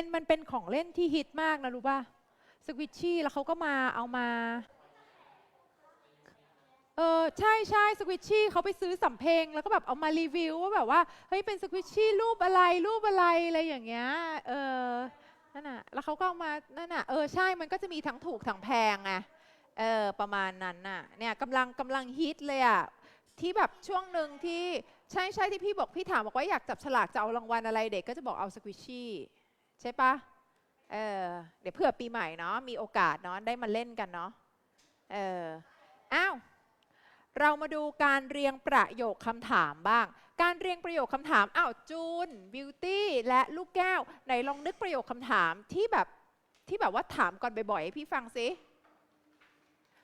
เป็นมันเป็นของเล่นที่ฮิตมากนะรู้ป่ะสควิชชี่แล้วเขาก็มาเอามา เออใช่ใช่สควิชชี่เขาไปซื้อสำเพ็งแล้วก็แบบเอามารีวิวว่าแบบว่าเฮ้ยเป็นสควิชชี่รูปอะไรรูปอะไรอะไรอย่างเงี้ยเออนั่นน่ะแล้วเขาก็เอามานั่นน่ะเออใช่มันก็จะมีทั้งถูกทั้งแพงไงเออประมาณนั้นน่ะเนี่ยกำลังกำลังฮิตเลยอะที่แบบช่วงหนึ่งที่ใช่ใช่ที่พี่บอกพี่ถามบอกว่าอยากจับฉลากจะเอารางวัลอะไรเด็กก็จะบอกเอาสควิชชี่ ใช่ปะเออเดี๋ยวเผื่อปีใหม่เนาะมีโอกาสเนาะได้มาเล่นกันเนาะเอออ้าวเรามาดูการเรียงประโยคคำถามบ้าง การเรียงประโยคคำถามอ้าวจูนบิวตี้และลูกแก้วไหนลองนึกประโยคคำถามที่แบบที่แบบว่าถามก่อนบ่อยๆให้พี่ฟังสิ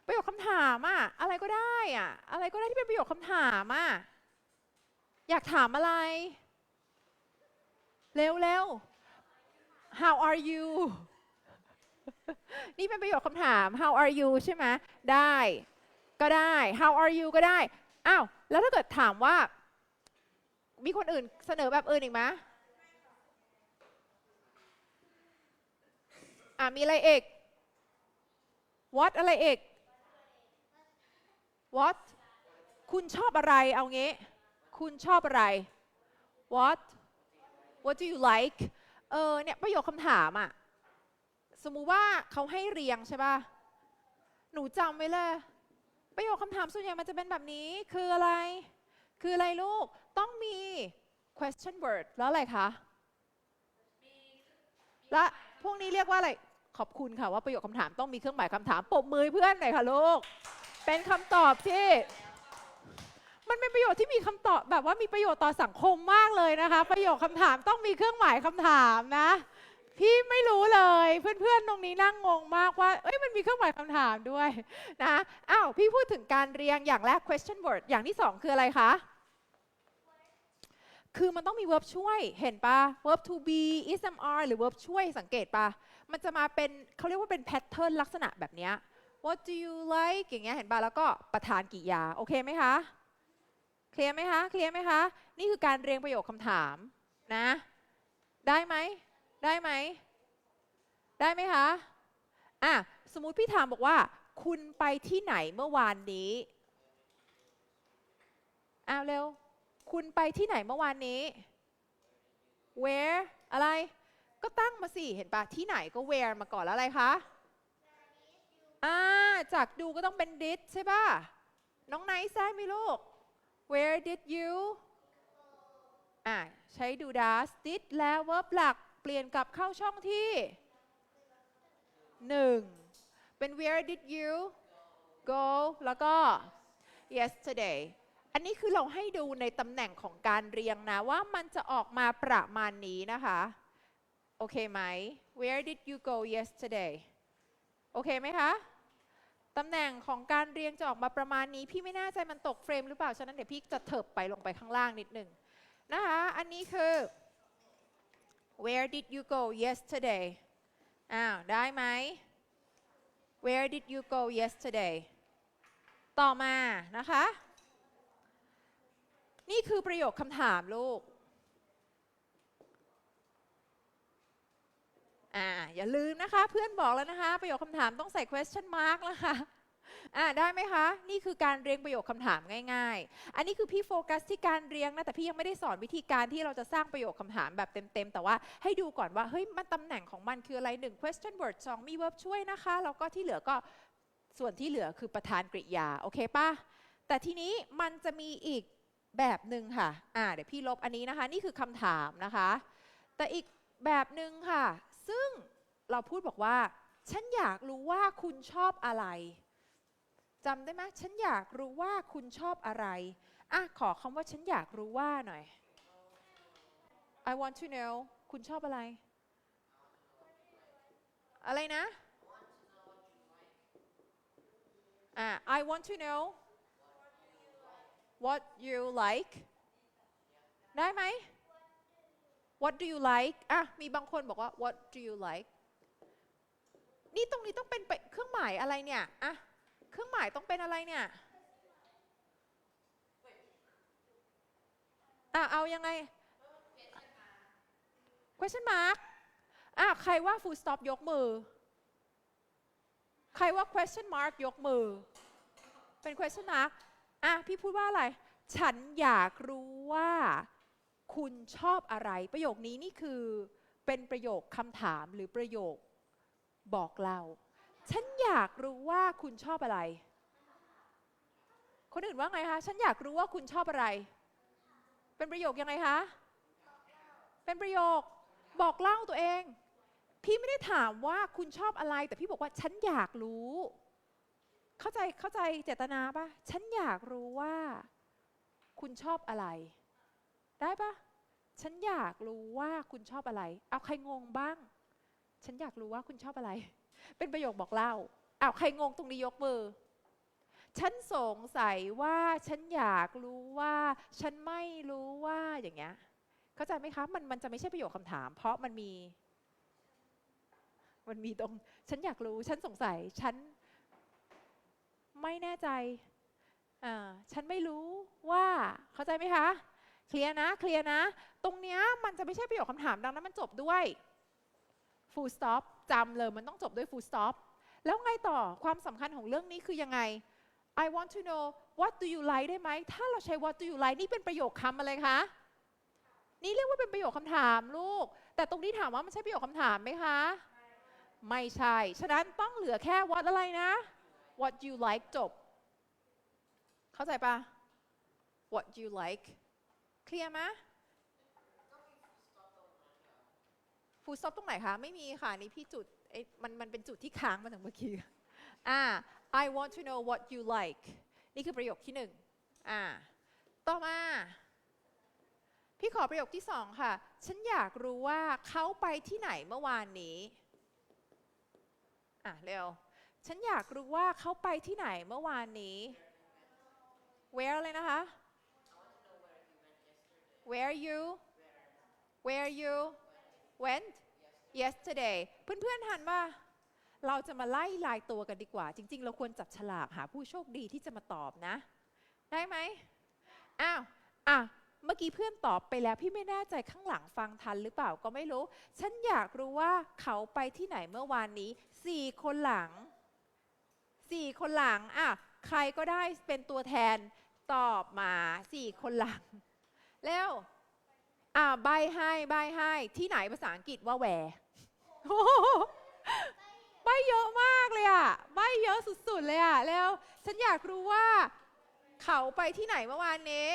ประโยคคำถามอะอะไรก็ได้อะอะไรก็ได้ที่เป็นประโยคคำถามอะอยากถามอะไร เร็วเร็ว how are you นี่เป็นประโยคคำถาม how are you ใช่ไหมได้ ก็ได้ how are you ก็ได้ อ้าว แล้วถ้าเกิดถามว่า มีคนอื่นเสนอแบบอื่นอีกไหมอะมีอะไรเอก what อะไรเอก what คุณชอบอะไรเอางี้ คุณชอบอะไร what what do you like เออเนี่ยประโยคคำถามอะสมมุติว่าเขาให้เรียงใช่ป่ะ หนูจำไว้เลย ประโยคคำถามส่วนใหญ่มันจะเป็นแบบนี้คืออะไร คืออะไรลูก ต้องมี question word แล้วอะไรคะ และพวกนี้เรียกว่าอะไร ขอบคุณค่ะว่าประโยคคำถามต้องมีเครื่องหมายคำถามปรบมือเพื่อนหน่อยค่ะลูก เป็นคำตอบที่ มันเป็นประโยชน์ที่มีคำตอบแบบว่ามีประโยชน์ต่อสังคมมากเลยนะคะ ประโยคคำถามต้องมีเครื่องหมายคำถามนะ พี่ไม่รู้เลยเพื่อนๆตรงนี้นั่งงงมากว่าเอ้ยมันมีเครื่องหมายคำถามด้วยนะอ้าวพี่พูดถึงการเรียงอย่างแรก question word อย่างที่สองคืออะไรคะคือมันต้องมี verb ช่วยเห็นปะ verb to be is am are หรือ verb ช่วยสังเกตปะมันจะมาเป็นเขาเรียกว่าเป็น pattern ลักษณะแบบนี้ what do you like อย่างเงี้ยเห็นปะแล้วก็ประธานกริยา โอเคไหมคะ เคลียร์ไหมคะ เคลียร์ไหมคะ นี่คือการเรียงประโยคคำถามนะ ได้ไหม ได้ไหม ได้ไหมคะ อะ สมมุติพี่ถามบอกว่า คุณไปที่ไหนเมื่อวานนี้ อ้าวเร็ว คุณไปที่ไหนเมื่อวานนี้ where อะไร ก็ตั้งมาสิ เห็นปะที่ไหนก็ where มาก่อนแล้วอะไรคะ อ่า จากดูก็ต้องเป็น did ใช่ปะน้องไนท์ได้ไหมลูก where did you อ่าใช้ดู does did แล้ว verb หลักเปลี่ยนกลับเข้าช่องที่หนึ่งเป็น where did you go แล้วก็ yesterday อันนี้คือเราให้ดูในตำแหน่งของการเรียงนะ ว่ามันจะออกมาประมาณนี้นะคะ โอเคไหม where did you go yesterday โอเคไหมคะ ตำแหน่งของการเรียงจะออกมาประมาณนี้ พี่ไม่แน่ใจมันตกเฟรมหรือเปล่า ฉะนั้นเดี๋ยวพี่จะเถิบไปลงไปข้างล่างนิดหนึ่งนะคะ อันนี้คือ where did you go yesterday อ้าว ได้ไหม where did you go yesterday ต่อมานะคะ นี่คือประโยคคำถามลูก อย่าลืมนะคะ เพื่อนบอกแล้วนะคะ ประโยคคำถามต้องใส่ question mark นะคะอ่าได้ไหมคะ นี่คือการเรียงประโยคคำถามง่าย ๆ อันนี้คือพี่โฟกัสที่การเรียงนะ แต่พี่ยังไม่ได้สอนวิธีการที่เราจะสร้างประโยคคำถามแบบเต็มๆ แต่ว่าให้ดูก่อนว่า เฮ้ย มันตำแหน่งของมันคืออะไรหนึ่ง question word สองมี verb ช่วยนะคะ แล้วก็ที่เหลือก็ส่วนที่เหลือคือประธานกริยา โอเคปะแต่ทีนี้มันจะมีอีกแบบหนึ่งค่ะ อ่า เดี๋ยวพี่ลบอันนี้นะคะ นี่คือคำถามนะคะ แต่อีกแบบหนึ่งค่ะ ซึ่ง เราพูดบอกว่า ฉันอยากรู้ว่าคุณชอบอะไรจำได้ไหมฉันอยากรู้ว่าคุณชอบอะไรอะขอคำว่าฉันอยากรู้ว่าหน่อย I want to know คุณชอบอะไร อะไรนะอะ I want to know what you like ได้ไหม What do you like อะ มีบางคนบอกว่า What do you like นี่ตรงนี้ต้องเป็นเครื่องหมายอะไรเนี่ยอะเครื่องหมายต้องเป็นอะไรเนี่ยอะเอายังไง question mark อะใครว่า full stop ยกมือ ใครว่า question mark ยกมือ เป็น question mark อะพี่พูดว่าอะไร ฉันอยากรู้ว่าคุณชอบอะไร ประโยคนี้นี่คือเป็นประโยคคำถามหรือประโยค บอกเรา ฉันอยากรู้ว่าคุณชอบอะไร คนอื่นว่าไงคะ ฉันอยากรู้ว่าคุณชอบอะไร เป็นประโยคยังไงคะ เป็นประโยคบอกเล่าตัวเอง พี่ไม่ได้ถามว่าคุณชอบอะไร แต่พี่บอกว่าฉันอยากรู้ เข้าใจเข้าใจเจตนาปะฉันอยากรู้ว่า คุณชอบอะไร ได้ปะฉันอยากรู้ว่าคุณชอบอะไร เอาใครงงบ้าง ฉันอยากรู้ว่าคุณชอบอะไร เป็นประโยคบอกเล่าเอาใครงงตรงนี้ยกมือ ฉันสงสัยว่าฉันอยากรู้ว่า ฉันไม่รู้ว่าอย่างเงี้ยเข้าใจไหมคะมันมันจะไม่ใช่ประโยคคำถาม เพราะมันมี มันมีตรง ฉันอยากรู้ ฉันสงสัย ฉันไม่แน่ใจอ่าฉันไม่รู้ว่าเข้าใจไหมคะเคลียร์นะเคลียร์นะ ตรงเนี้ยมันจะไม่ใช่ประโยคคำถามดังนั้นมันจบด้วย full stop จำเลยมันต้องจบด้วย full stop แล้วไงต่อความสำคัญของเรื่องนี้คือยังไง I want to know what do you like ได้ไหม ถ้าเราใช้ what do you like นี่เป็นประโยคคำอะไรคะ นี่เรียกว่าเป็นประโยคคำถามลูก แต่ตรงนี้ถามว่ามันใช่ประโยคคำถามไหมคะ ไม่ใช่ ฉะนั้นต้องเหลือแค่ what อะไรนะ what you like จบ เข้าใจปะ what you like เคลียร์ไหม full stop ตรงไหนคะ ไม่มีค่ะ นี่พี่จุดมันมันเป็นจุดที่ค้างมาถึงเมื่อกี้อ่า I want to know what you like นี่คือประโยคที่หนึ่งอ่าต่อมา พี่ขอประโยคที่สองค่ะ ฉันอยากรู้ว่าเขาไปที่ไหนเมื่อวานนี้ อะเร็ว ฉันอยากรู้ว่าเขาไปที่ไหนเมื่อวานนี้ where เลยนะคะ where you where you went yesterday เพื่อนๆทันป่ะเราจะมาไล่ลายตัวกันดีกว่า จริง ๆ เราควรจับฉลากหาผู้โชคดีที่จะมาตอบนะ ได้ไหมอ้าวอะเมื่อกี้เพื่อนตอบไปแล้วพี่ไม่แน่ใจข้างหลังฟังทันหรือเปล่าก็ไม่รู้ ฉันอยากรู้ว่าเขาไปที่ไหนเมื่อวานนี้สี่คนหลังสี่คนหลังอะใครก็ได้เป็นตัวแทนตอบมาสี่คนหลัง แล้ว อ่าใบให้ใบให้ที่ไหนภาษาอังกฤษว่าแหวโอ้โหใบเยอะมากเลยอะใบเยอะสุดๆเลยอะแล้วฉันอยากรู้ว่า เขาไปที่ไหนเมื่อวานนี้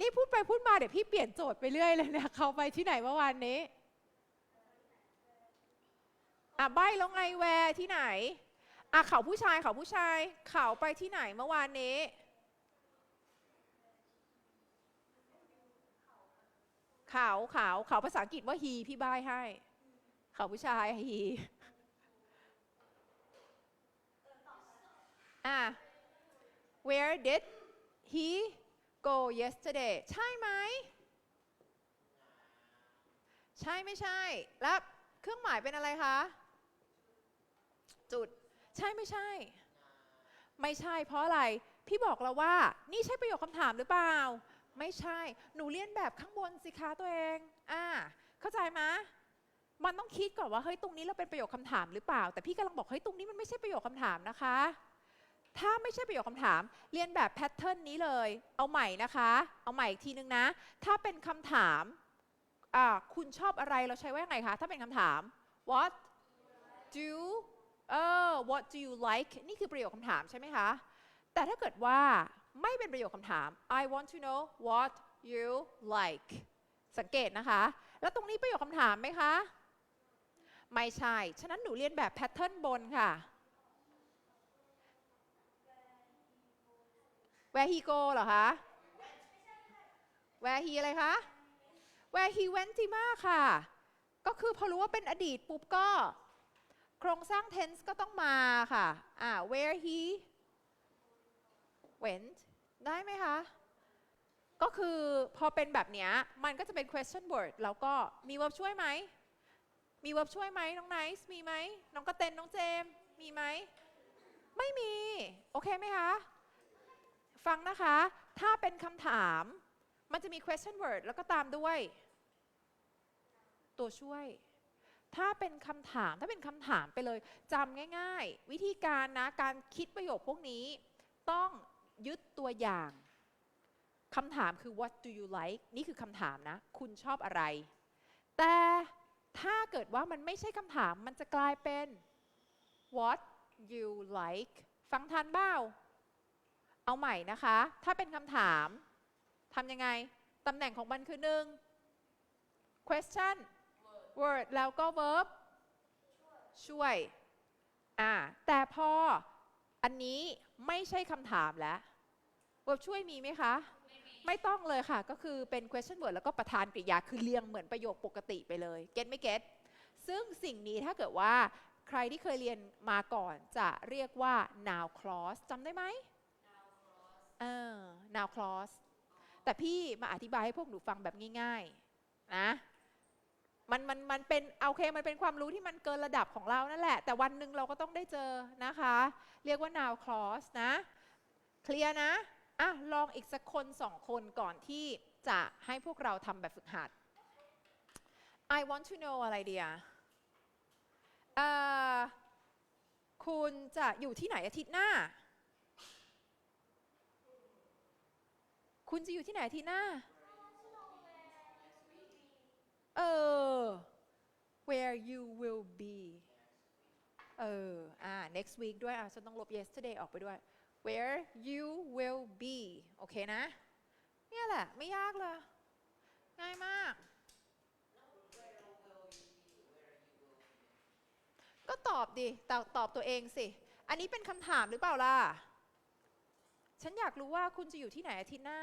นี่พูดไปพูดมาเดี๋ยวพี่เปลี่ยนโจทย์ไปเรื่อยเลยเนี่ยเขาไปที่ไหนเมื่อวานนี้อะใบแล้วไงแวร์ที่ไหนอะเขาผู้ชายเขาผู้ชาย เขาไปที่ไหนเมื่อวานนี้ ขาเขาเขาวภาษาอังกฤษว่า he พี่บายให้ขาวผู้ชาย he อะ where did he go yesterday ใช่ไหม ใช่ไม่ใช่ แล้วเครื่องหมายเป็นอะไรคะ จุด ใช่ไม่ใช่ ไม่ใช่เพราะอะไร พี่บอกเราว่า นี่ใช่ประโยคคำถามหรือเปล่า ไม่ใช่ หนูเรียนแบบข้างบนสิคะตัวเอง อ่า เข้าใจไหมมันต้องคิดก่อนว่าเฮ้ยตรงนี้เราเป็นประโยคคำถามหรือเปล่า แต่พี่กำลังบอกเฮ้ยตรงนี้มันไม่ใช่ประโยคคำถามนะคะ ถ้าไม่ใช่ประโยคคำถาม เรียนแบบแพทเทิร์นนี้เลย เอาใหม่นะคะ เอาใหม่อีกทีนึงนะ ถ้าเป็นคำถามอ่าคุณชอบอะไรเราใช้ว่ายังไงคะ ถ้าเป็นคำถาม what do เออ what do you like นี่คือประโยคคำถามใช่ไหมคะ แต่ถ้าเกิดว่า ไม่เป็นประโยคคำถาม I want to know what you like สังเกตนะคะ แล้วตรงนี้ประโยคคำถามไหมคะ ไม่ใช่ ฉะนั้นหนูเรียนแบบแพทเทิร์นบนค่ะ where he go เหรอคะ where he อะไรคะ where he went ที่มากค่ะ ก็คือพอรู้ว่าเป็นอดีตปุ๊บก็ โครงสร้าง tense ก็ต้องมาค่ะ อ่า where he went ได้ไหมคะ ก็คือพอเป็นแบบเนี้ยมันก็จะเป็น question word แล้วก็มี verb ช่วยไหม มี verb ช่วยไหมน้องไนซ์มีไหมน้องกระเตนน้องเจม มีไหม ไม่มี โอเคไหมคะ ฟังนะคะ ถ้าเป็นคำถามมันจะมี question word แล้วก็ตามด้วย ตัวช่วย ถ้าเป็นคำถามถ้าเป็นคำถามไปเลยจำง่าย ๆ วิธีการนะ การคิดประโยคพวกนี้ ต้อง ยึดตัวอย่างคำถามคือ what do you like นี่คือคำถามนะ คุณชอบอะไร แต่ถ้าเกิดว่ามันไม่ใช่คำถามมันจะกลายเป็น what you like ฟังทันเบ้า เอาใหม่นะคะ ถ้าเป็นคำถามทำยังไง ตำแหน่งของมันคือหนึ่ง question word แล้วก็ verb ช่วย อ่า แต่พออันนี้ไม่ใช่คำถามแล้ว verb ช่วยมีไหมคะ ไม่ต้องเลยค่ะ ก็คือเป็น question word แล้วก็ประธานกริยาคือเรียงเหมือนประโยคปกติไปเลย เก็ตไม่เก็ตซึ่งสิ่งนี้ถ้าเกิดว่าใครที่เคยเรียนมาก่อนจะเรียกว่า noun clause จำได้ไหม เออ noun clause แต่พี่มาอธิบายให้พวกหนูฟังแบบง่ายๆ นะมันมันมันเป็นโอเคมันเป็นความรู้ที่มันเกินระดับของเรานั่นแหละ แต่วันหนึ่งเราก็ต้องได้เจอนะคะ เรียกว่า noun clause นะ เคลียร์นะ อะลองอีกสักคนสองคนก่อนที่จะให้พวกเราทำแบบฝึกหัด I want to know อะไรเดียคุณจะอยู่ที่ไหนอาทิตย์หน้า คุณจะอยู่ที่ไหนอาทิตย์หน้า เออ where you will be เออ อ่า next week ด้วย อะ ฉันต้องลบ yesterday ออกไปด้วย where you will be โอเคนะ เนี่ยแหละ ไม่ยากเลย ง่ายมาก ก็ตอบดิตอบตอบตัวเองสิ อันนี้เป็นคำถามหรือเปล่าล่ะ ฉันอยากรู้ว่าคุณจะอยู่ที่ไหนอาทิตย์หน้า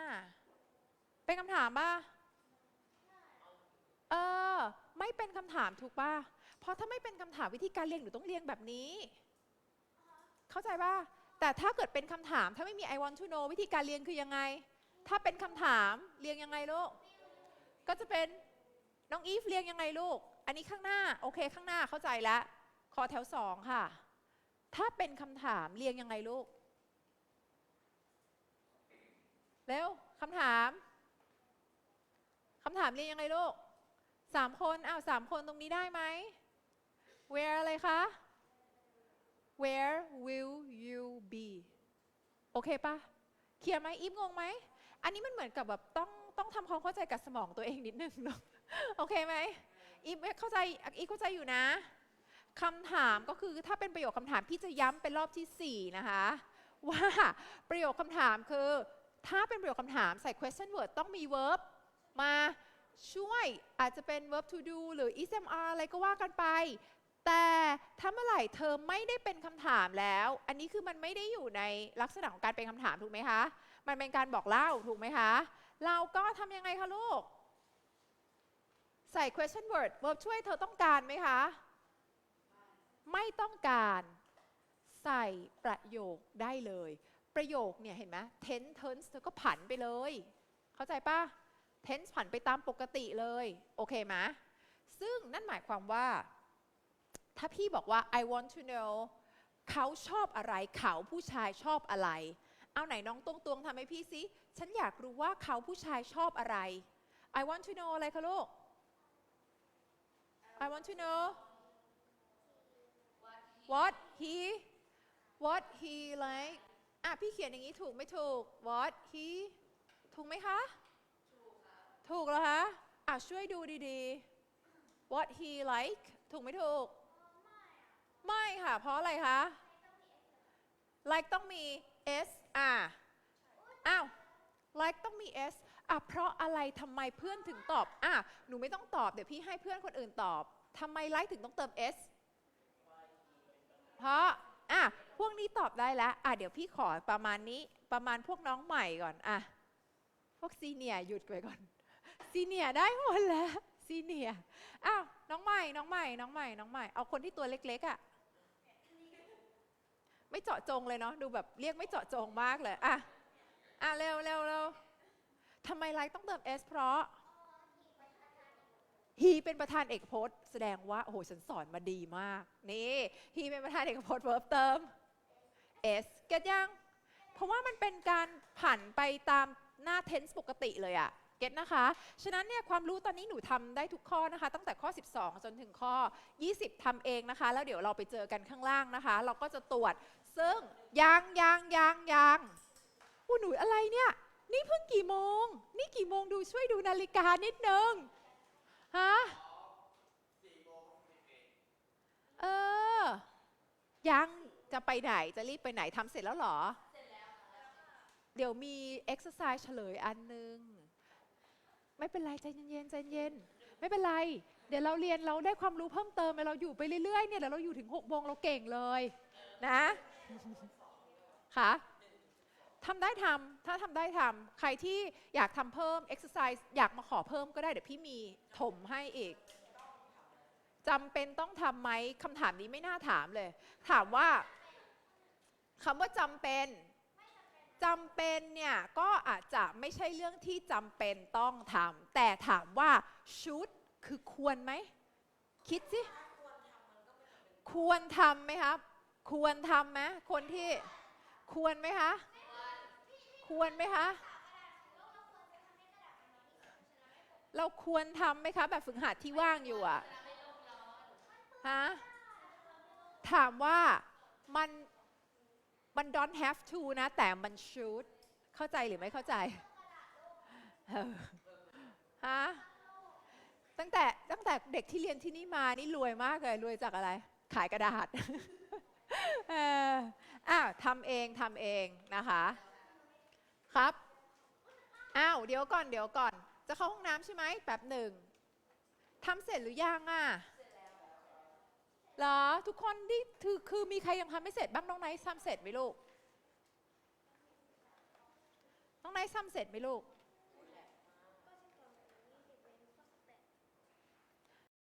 เป็นคำถามป่ะ เออ ไม่เป็นคำถามถูกป่ะ เพราะถ้าไม่เป็นคำถามวิธีการเรียงหนูต้องเรียงแบบนี้ เข้าใจป่ะ แต่ถ้าเกิดเป็นคำถามถ้าไม่มี I want to know วิธีการเรียงคือยังไง ถ้าเป็นคำถามเรียงยังไงลูก ก็จะเป็นน้องอีฟเรียงยังไงลูก อันนี้ข้างหน้า โอเค ข้างหน้าเข้าใจแล้วขอแถวสองค่ะ ถ้าเป็นคำถามเรียงยังไงลูก เร็วคำถามคำถามเรียงยังไงลูกสามคนอ้าวสามคนตรงนี้ได้ไหม where อะไรคะ where will you be โอเคปะเคลียร์ไหมอีฟงงไหม อันนี้มันเหมือนกับแบบต้องต้องทำความเข้าใจกับสมองตัวเองนิดนึงเนาะโอเคไหมอีฟเข้าใจอีฟเข้าใจอยู่นะคำถามก็คือถ้าเป็นประโยคคำถามพี่จะย้ำเป็นรอบทีสี่4 นะคะ ว่าประโยคคำถามคือ ถ้าเป็นประโยคคำถามใส่ question word ต้องมี verb มาช่วยอาจจะเป็น verb to do หรือ ismr อะไรก็ว่ากันไป แต่ถ้าเมื่อไหร่เธอไม่ได้เป็นคำถามแล้ว อันนี้คือมันไม่ได้อยู่ในลักษณะของการเป็นคำถามถูกไหมคะ มันเป็นการบอกเล่าถูกไหมคะ เราก็ทำยังไงคะลูก ใส่ question word verb ช่วยเธอต้องการไหมคะ ไม่ต้องการ ใส่ประโยคได้เลย ประโยคเนี่ยเห็นไหม tense tense เธอก็ผันไปเลย เข้าใจปะ tense ผันไปตามปกติเลย โอเคไหมซึ่งนั่นหมายความว่า ถ้าพี่บอกว่า I want to know เขาชอบอะไร เขาผู้ชายชอบอะไร เอาไหนน้องตวงตวงทำให้พี่สิ ฉันอยากรู้ว่าเขาผู้ชายชอบอะไร I want to know อะไรคะลูก I want to know what he what he like อะพี่เขียนอย่างนี้ถูกไม่ถูก what he ถูกไหมคะ ถูกแล้วคะ อะช่วยดูดีๆ what he like ถูกไม่ถูก ไม่ค่ะ เพราะอะไรคะ like ต้องมี s อะอ้าว like ต้องมี s อะเพราะอะไรทำไมเพื่อนถึงตอบอะหนูไม่ต้องตอบเดี๋ยวพี่ให้เพื่อนคนอื่นตอบทำไม like ถึงต้องเติม s เพราะอะพวกนี้ตอบได้แล้วอะเดี๋ยวพี่ขอประมาณนี้ประมาณพวกน้องใหม่ก่อนอะพวกซีเนียหยุดไปก่อนซีเนียได้หมดแล้วซีเนียอ้าวน้องใหม่น้องใหม่น้องใหม่น้องใหม่เอาคนที่ตัวเล็กๆอะ ไม่เจาะจงเลยเนาะดูแบบเรียกไม่เจาะจงมากเลยอะอะเร็วเร็วเร็วทำไมไลค์ต้องเติม S เพราะฮีเป็นประธานเอกพจน์ แสดงว่าโอ้โหฉันสอนมาดีมากนี่ฮีเป็นประธานเอกพจน์เวิร์บเติม S เก็ตยัง เพราะว่ามันเป็นการผันไปตามหน้า tense ปกติเลยอะ เก็ตนะคะ ฉะนั้นเนี่ยความรู้ตอนนี้หนูทำได้ทุกข้อนะคะ ตั้งแต่ข้อ 12 จนถึงข้อ 20ทำเองนะคะ แล้วเดี๋ยวเราไปเจอกันข้างล่างนะคะ เราก็จะตรวจซึ่งยังยังยังยังอู้หนูอะไรเนี่ย นี่เพิ่งกี่โมง นี่กี่โมงดูช่วยดูนาฬิกานิดนึงฮะเออ ยังจะไปไหนจะรีบไปไหนทำเสร็จแล้วหรอ เดี๋ยวมีเอ็กซ์ไซส์เฉลยอันหนึง ไม่เป็นไรใจเย็นๆใจเย็นไม่เป็นไร เดี๋ยวเราเรียนเราได้ความรู้เพิ่มเติมเราอยู่ไปเรื่อยๆเนี่ยเดี๋ยวเราอยู่ถึง6กโมงเราเก่งเลยนะค่ะทำได้ทำถ้าทำได้ทำใครที่อยากทำเพิ่ม exercise อยากมาขอเพิ่มก็ได้เดี๋ยวพี่มีถมให้อีกจำเป็นต้องทำไหมคำถามนี้ไม่น่าถามเลย ถามว่าคำว่าจำเป็น จำเป็นเนี่ย ก็อาจจะไม่ใช่เรื่องที่จำเป็นต้องทำแต่ถามว่า should คือควรไหม คิดสิ ควรทำไหมครับ ควรทำไหมคนที่ควรไหมคะ ควรไหมคะ เราควรทำไหมคะ แบบฝึกหัดที่ว่างอยู่อะฮะถามว่ามัน มัน don't have to นะ แต่มัน should เข้าใจหรือไม่เข้าใจฮะตั้งแต่ตั้งแต่เด็กที่เรียนที่นี่มานี่รวยมากเลยรวยจากอะไร ขายกระดาษอออ้าวทำเองทำเองนะคะ ครับอ้าวเดี๋ยวก่อนเดี๋ยวก่อน จะเข้าห้องน้ำใช่ไหมแป๊บหนึ่งทำเสร็จหรือยังอะ เหรอ ทุกคนนี่คือคือมีใครยังทำไม่เสร็จบ้างน้องไนท์ทำเสร็จไหมลูก น้องไนท์ทำเสร็จไหมลูก